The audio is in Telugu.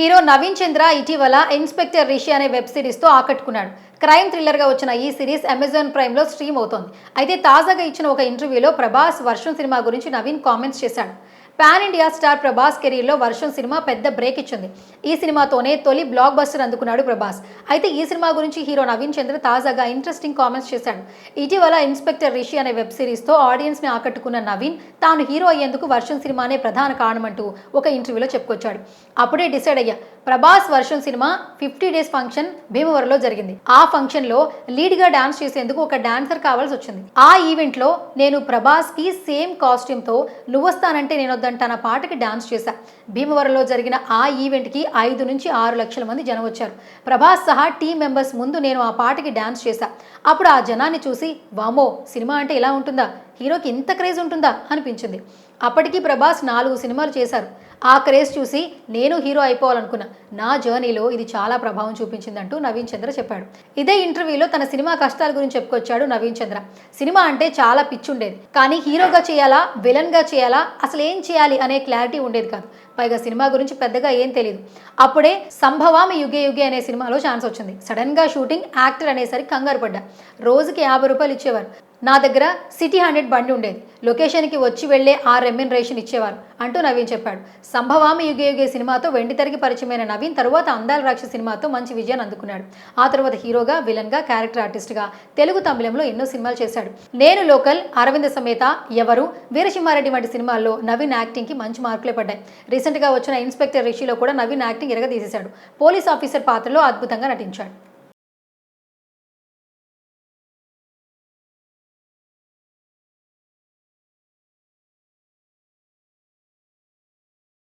హీరో నవీన్ చంద్ర ఇటీవల ఇన్స్పెక్టర్ రిషి అనే వెబ్ సిరీస్తో ఆకట్టుకున్నాడు. క్రైమ్ థ్రిల్లర్గా వచ్చిన ఈ సిరీస్ అమెజాన్ ప్రైమ్లో స్ట్రీమ్ అవుతోంది. అయితే తాజాగా ఇచ్చిన ఒక ఇంటర్వ్యూలో ప్రభాస్ వర్షం సినిమా గురించి నవీన్ కామెంట్స్ చేశాడు. పాన్ ఇండియా స్టార్ ప్రభాస్ కెరీర్లో వర్షం సినిమా పెద్ద బ్రేక్ ఇచ్చింది. ఈ సినిమాతోనే తొలి బ్లాక్ బస్టర్ అందుకున్నాడు ప్రభాస్. అయితే ఈ సినిమా గురించి హీరో నవీన్ చంద్ర తాజాగా ఇంట్రెస్టింగ్ కామెంట్స్ చేశాడు. ఇటీవల ఇన్స్పెక్టర్ రిషి అనే వెబ్ సిరీస్తో ఆడియన్స్ని ఆకట్టుకున్న నవీన్ తాను హీరో అయ్యేందుకు వర్షం సినిమానే ప్రధాన కారణమంటూ ఒక ఇంటర్వ్యూలో చెప్పుకొచ్చాడు. అప్పుడే డిసైడ్ అయ్యా ప్రభాస్ వర్షం సినిమా ఫిఫ్టీ డేస్ ఫంక్షన్ భీమవరంలో జరిగింది. ఆ ఫంక్షన్లో లీడ్గా డ్యాన్స్ డాన్స్ చేసేందుకు ఒక డాన్సర్ కావాల్సి వచ్చింది ఆ ఈవెంట్లో నేను ప్రభాస్కి సేమ్ కాస్ట్యూమ్తో నువ్వొస్తానంటే నేను వద్దంటాన పాటకి డాన్స్ చేశా. భీమవరంలో జరిగిన ఆ ఈవెంట్కి ఐదు నుంచి ఆరు లక్షల మంది జనం వచ్చారు. ప్రభాస్ సహా టీం మెంబర్స్ ముందు నేను ఆ పాటకి డాన్స్ చేశా. అప్పుడు ఆ జనాన్ని చూసి వామో సినిమా అంటే ఇలా ఉంటుందా? హీరోకి ఇంత క్రేజ్ ఉంటుందా? అనిపించింది. అప్పటికీ ప్రభాస్ నాలుగు సినిమాలు చేశారు. ఆ క్రేజ్ చూసి నేను హీరో అయిపోవాలనుకున్నా. నా జర్నీలో ఇది చాలా ప్రభావం చూపించిందంటూ నవీన్ చంద్ర చెప్పాడు. ఇదే ఇంటర్వ్యూలో తన సినిమా కష్టాల గురించి చెప్పుకొచ్చాడు నవీన్ చంద్ర. సినిమా అంటే చాలా పిచ్చుండేది. కానీ హీరోగా చేయాలా విలన్గా చేయాలా అసలు ఏం చేయాలి అనే క్లారిటీ ఉండేది కాదు. పైగా సినిమా గురించి పెద్దగా ఏం తెలియదు అప్పుడే సంభవామి యుగే యుగే అనే సినిమాలో ఛాన్స్ వచ్చింది. సడన్గా షూటింగ్ యాక్టర్ అనేసరికి కంగారు పడ్డా. రోజుకి యాభై రూపాయలు ఇచ్చేవారు. నా దగ్గర సిటీ హండ్రెడ్ బండి ఉండేది. లొకేషన్కి వచ్చి వెళ్ళే ఆ రెమ్యునరేషన్ ఇచ్చేవారు అంటూ నవీన్ చెప్పాడు. సంభవామి యుగే యుగే సినిమాతో వెండితెరకి పరిచయమైన నవీన్ తరువాత అందాల రాక్ష సినిమాతో మంచి విజయాన్ని అందుకున్నాడు. ఆ తర్వాత హీరోగా విలన్గా క్యారెక్టర్ ఆర్టిస్ట్గా తెలుగు తమిళంలో ఎన్నో సినిమాలు చేశాడు. నేను లోకల్ అరవింద సమేత ఎవరు వీరసింహారెడ్డి వంటి సినిమాల్లో నవీన్ యాక్టింగ్కి మంచి మార్కులే పడ్డాయి. రీసెంట్ రీసెంట్గా వచ్చిన ఇన్స్పెక్టర్ రిషిలో కూడా నవీన్ యాక్టింగ్ ఎరగదీసేశాడు. పోలీస్ ఆఫీసర్ పాత్రలో అద్భుతంగా నటించాడు.